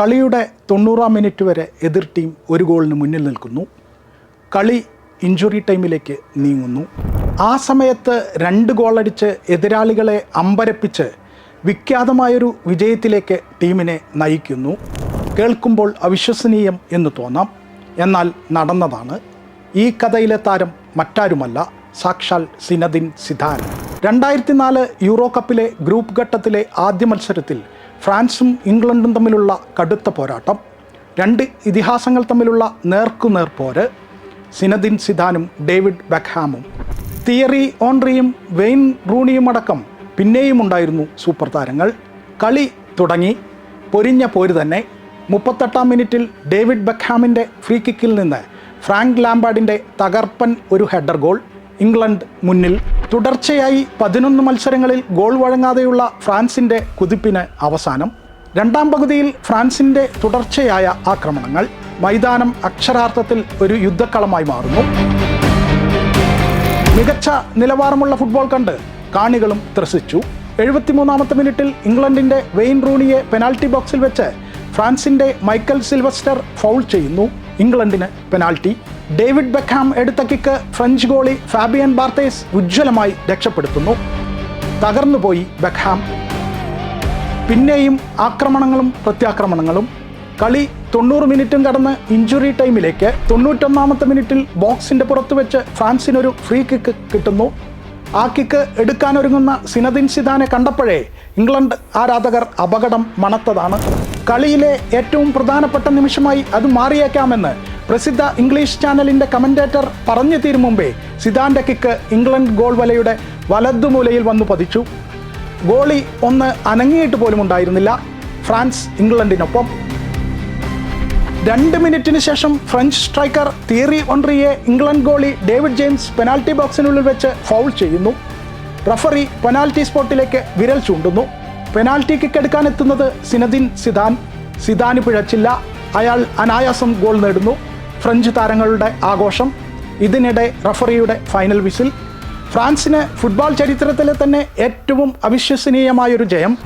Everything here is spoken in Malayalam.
കളിയുടെ തൊണ്ണൂറാം മിനിറ്റ് വരെ എതിർ ടീം ഒരു ഗോളിന് മുന്നിൽ നിൽക്കുന്നു. കളി ഇഞ്ചുറി ടൈമിലേക്ക് നീങ്ങുന്നു. ആ സമയത്ത് രണ്ട് ഗോളടിച്ച് എതിരാളികളെ അമ്പരപ്പിച്ച് വിഖ്യാതമായൊരു വിജയത്തിലേക്ക് ടീമിനെ നയിക്കുന്നു. കേൾക്കുമ്പോൾ അവിശ്വസനീയം എന്ന് തോന്നാം. എന്നാൽ നടന്നതാണ്. ഈ കഥയിലെ താരം മറ്റാരുമല്ല സാക്ഷാൽ സിനദിൻ സിദാൻ. രണ്ടായിരത്തി നാല് യൂറോ കപ്പിലെ ഗ്രൂപ്പ് ഘട്ടത്തിലെ ആദ്യ മത്സരത്തിൽ ഫ്രാൻസും ഇംഗ്ലണ്ടും തമ്മിലുള്ള കടുത്ത പോരാട്ടം. രണ്ട് ഇതിഹാസങ്ങൾ തമ്മിലുള്ള നേർക്കുനേർ പോര്. സിനദിൻ സിദാനും ഡേവിഡ് ബെക്ഹാമും. തിയറി ഓൺറിയും വെയിൻ റൂണിയും അടക്കം പിന്നെയും ഉണ്ടായിരുന്നു സൂപ്പർ താരങ്ങൾ. കളി തുടങ്ങി. പൊരിഞ്ഞ പോര് തന്നെ. മുപ്പത്തെട്ടാം മിനിറ്റിൽ ഡേവിഡ് ബെക്ഹാമിന്റെ ഫ്രീ കിക്കിൽ നിന്ന് ഫ്രാങ്ക് ലാംബാർഡിന്റെ തകർപ്പൻ ഒരു ഹെഡർ ഗോൾ ഇംഗ്ലണ്ട് മുന്നിൽ. തുടർച്ചയായി പതിനൊന്ന് മത്സരങ്ങളിൽ ഗോൾ വഴങ്ങാതെയുള്ള ഫ്രാൻസിന്റെ കുതിപ്പിന് അവസാനം. രണ്ടാം പകുതിയിൽ ഫ്രാൻസിന്റെ തുടർച്ചയായ ആക്രമണങ്ങൾ മൈതാനം അക്ഷരാർത്ഥത്തിൽ ഒരു യുദ്ധക്കളമായി മാറുന്നു. മികച്ച നിലവാരമുള്ള ഫുട്ബോൾ കണ്ട് കാണികളും ത്രസിച്ചു. എഴുപത്തിമൂന്നാമത്തെ മിനിറ്റിൽ ഇംഗ്ലണ്ടിന്റെ വെയിൻ റൂണിയെ പെനാൽറ്റി ബോക്സിൽ വെച്ച് ഫ്രാൻസിന്റെ മൈക്കൽ സിൽവസ്റ്റർ ഫൗൾ ചെയ്യുന്നു. ഇംഗ്ലണ്ടിന് പെനാൽറ്റി ഡേവിഡ് ബെക്കാം എടുത്ത kick French goalie Fabien Barthez ഉജ്ജ്വലമായി രക്ഷപ്പെടുത്തുന്നു. തകർന്നുപോയി ബെക്കാം പിന്നെയും ആക്രമണങ്ങളും പ്രത്യാക്രമണങ്ങളും. കളി തൊണ്ണൂറ് മിനിറ്റും കടന്ന് ഇഞ്ചുറി ടൈമിലേക്ക് തൊണ്ണൂറ്റൊന്നാമത്തെ മിനിറ്റിൽ ബോക്സിന്റെ പുറത്ത് വെച്ച് ഫ്രാൻസിനൊരു ഫ്രീ കിക്ക് കിട്ടുന്നു. ആ കിക്ക് എടുക്കാനൊരുങ്ങുന്ന സിനദിൻ സിദാനെ കണ്ടപ്പോഴേ ഇംഗ്ലണ്ട് ആരാധകർ അപകടം മണത്തതാണ്. കളിയിലെ ഏറ്റവും പ്രധാനപ്പെട്ട നിമിഷമായി അത് മാറിയേക്കാമെന്ന് പ്രസിദ്ധ ഇംഗ്ലീഷ് ചാനലിന്റെ കമന്റേറ്റർ പറഞ്ഞു തീരും മുമ്പേ സിദാന്റെ കിക്ക് ഇംഗ്ലണ്ട് ഗോൾ വലയുടെ വലതുമൂലയിൽ വന്നു പതിച്ചു. ഗോളി ഒന്ന് അനങ്ങിയിട്ട് പോലും ഉണ്ടായിരുന്നില്ല. ഫ്രാൻസ് ഇംഗ്ലണ്ടിനൊപ്പം. രണ്ട് മിനിറ്റിന് ശേഷം French striker Thierry ഒൺറിയെ England goalie David James penalty ബോക്സിനുള്ളിൽ വെച്ച് ഫൗൾ ചെയ്യുന്നു. റഫറി പെനാൽറ്റി സ്പോട്ടിലേക്ക് വിരൽ ചൂണ്ടുന്നു. പെനാൽറ്റി കിക്ക് എടുക്കാൻ എത്തുന്നത് സിനദിൻ സിദാൻ. സിദാന് പിഴച്ചില്ല. അയാൾ അനായാസം ഗോൾ നേടുന്നു. ഫ്രഞ്ച് താരങ്ങളുടെ ആഘോഷം. ഇതിനിടെ റഫറിയുടെ ഫൈനൽ വിസിൽ. ഫ്രാൻസിന് ഫുട്ബോൾ ചരിത്രത്തിലെ തന്നെ ഏറ്റവും അവിശ്വസനീയമായൊരു ജയം.